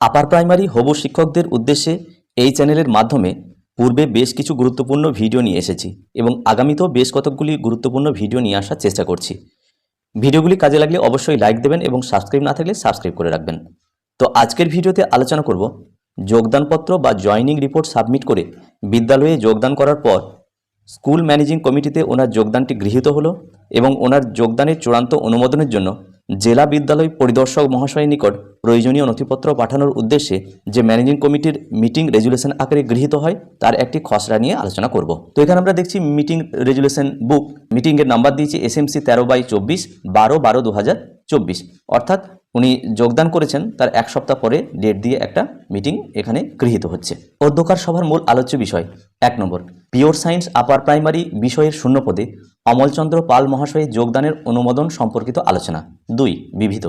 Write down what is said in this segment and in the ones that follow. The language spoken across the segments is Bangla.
আপার প্রাইমারি হবু শিক্ষকদের উদ্দেশ্যে এই চ্যানেলের মাধ্যমে পূর্বে বেশ কিছু গুরুত্বপূর্ণ ভিডিও নিয়ে এসেছি এবং আগামীতেও বেশ কতকগুলি গুরুত্বপূর্ণ ভিডিও নিয়ে আসার চেষ্টা করছি। ভিডিওগুলি কাজে লাগলে অবশ্যই লাইক দেবেন এবং সাবস্ক্রাইব না থাকলে সাবস্ক্রাইব করে রাখবেন। তো আজকের ভিডিওতে আলোচনা করব যোগদানপত্র বা জয়নিং রিপোর্ট সাবমিট করে বিদ্যালয়ে যোগদান করার পর স্কুল ম্যানেজিং কমিটিতে ওনার যোগদানটি গৃহীত হলো এবং ওনার যোগদানের চূড়ান্ত অনুমোদনের জন্য জেলা বিদ্যালয় পরিদর্শক মহাশয়ের নিকট প্রয়োজনীয় নথিপত্র পাঠানোর উদ্দেশ্যে যে ম্যানেজিং কমিটির মিটিং রেজুলেশন আকারে গৃহীত হয়, তার একটি খসড়া নিয়ে আলোচনা করব। তো এখানে আমরা দেখছি মিটিং রেজুলেশন বুক, মিটিংয়ের নাম্বার দিয়েছি এস এসএমসি তেরো বাই চব্বিশ, বারো বারো দু চব্বিশ। অর্থাৎ উনি যোগদান করেছেন, তার এক সপ্তাহ পরে ডেট দিয়ে একটা মিটিং এখানে গৃহীত হচ্ছে। অধ্যকার সভার মূল আলোচ্য বিষয় এক নম্বর, পিওর সায়েন্স আপার প্রাইমারি বিষয়ের শূন্যপদে অমলচন্দ্র পাল মহাশয়ের যোগদানের অনুমোদন সম্পর্কিত আলোচনা। দুই বিবিধ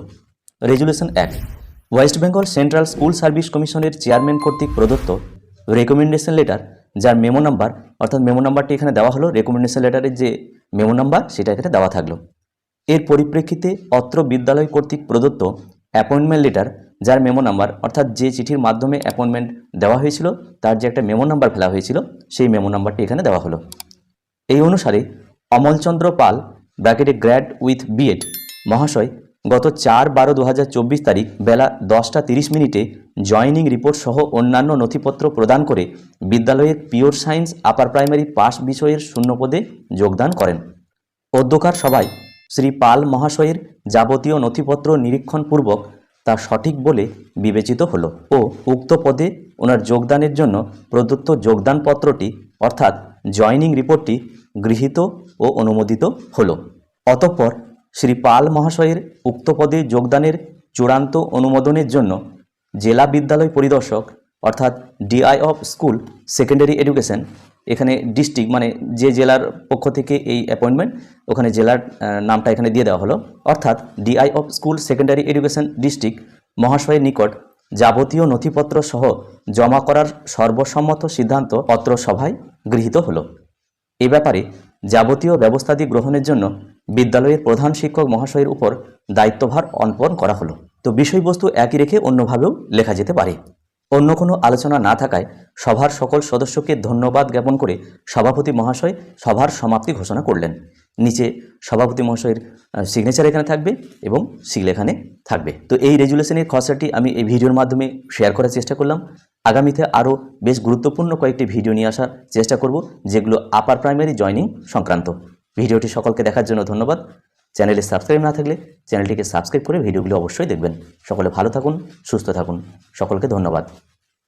রেজুলেশন এক, West Bengal Central School Service কমিশনের চেয়ারম্যান কর্তৃক প্রদত্ত রেকমেন্ডেশন লেটার, যার মেমো নাম্বার, অর্থাৎ মেমো নাম্বারটি এখানে দেওয়া হলো, রেকমেন্ডেশন লেটারের যে মেমো নাম্বার, সেটা এখানে দেওয়া থাকল। এর পরিপ্রেক্ষিতে অত্র বিদ্যালয় কর্তৃক প্রদত্ত অ্যাপয়েন্টমেন্ট লেটার যার মেমো নাম্বার অর্থাৎ যে চিঠির মাধ্যমে অ্যাপয়েন্টমেন্ট দেওয়া হয়েছিল, তার যে একটা মেমো নাম্বার ফেলা হয়েছিল, সেই মেমো নাম্বারটি এখানে দেওয়া হলো। এই অনুসারে অমলচন্দ্র পাল, ব্র্যাকেটে গ্র্যাড উইথ বিএড মহাশয়, গত চার বারো দু তারিখ বেলা দশটা তিরিশ মিনিটে জয়নিং রিপোর্ট সহ অন্যান্য নথিপত্র প্রদান করে বিদ্যালয়ের pure science upper primary pass বিষয়ের শূন্যপদে যোগদান করেন। অধ্যকার সভায় শ্রী পাল মহাশয়ের যাবতীয় নথিপত্র নিরীক্ষণপূর্বক তা সঠিক বলে বিবেচিত হল ও উক্ত পদে ওনার যোগদানের জন্য প্রদত্ত যোগদানপত্রটি অর্থাৎ জয়নিং রিপোর্টটি গৃহীত ও অনুমোদিত হল। অতঃপর শ্রী পাল মহাশয়ের উক্ত পদে যোগদানের চূড়ান্ত অনুমোদনের জন্য জেলা বিদ্যালয় পরিদর্শক অর্থাৎ DI of school secondary education এখানে ডিস্ট্রিক্ট মানে যে জেলার পক্ষ থেকে এই অ্যাপয়েন্টমেন্ট ওখানে জেলার নামটা এখানে দিয়ে দেওয়া হলো। অর্থাৎ DI of school secondary education district মহাশয়ের নিকট যাবতীয় নথিপত্র সহ জমা করার সর্বসম্মত সিদ্ধান্ত পত্র সভায় গৃহীত হলো। এ ব্যাপারে যাবতীয় ব্যবস্থাদি গ্রহণের জন্য বিদ্যালয়ের প্রধান শিক্ষক মহাশয়ের উপর দায়িত্বভার অর্পণ করা হলো। তো বিষয়বস্তু একই রেখে অন্যভাবেও লেখা যেতে পারে। অন্য কোনো আলোচনা না থাকায় সভার সকল সদস্যকে ধন্যবাদ জ্ঞাপন করে সভাপতি মহাশয় সভার সমাপ্তি ঘোষণা করলেন। নিচে সভাপতি মহাশয়ের সিগনেচার এখানে থাকবে এবং সিল এখানে থাকবে। তো এই রেজুলেশনের খসড়াটি আমি এই ভিডিওর মাধ্যমে শেয়ার করার চেষ্টা করলাম। আগামীতে আরও বেশ গুরুত্বপূর্ণ কয়েকটি ভিডিও নিয়ে আসার চেষ্টা করব, যেগুলো আপার প্রাইমারি জয়নিং সংক্রান্ত। ভিডিওটি সকলকে দেখার জন্য ধন্যবাদ। চ্যানেলে সাবস্ক্রাইব না থাকলে চ্যানেলটিকে সাবস্ক্রাইব করে ভিডিওগুলো অবশ্যই দেখবেন। সকলে ভালো থাকুন, সুস্থ থাকুন। সকলকে ধন্যবাদ।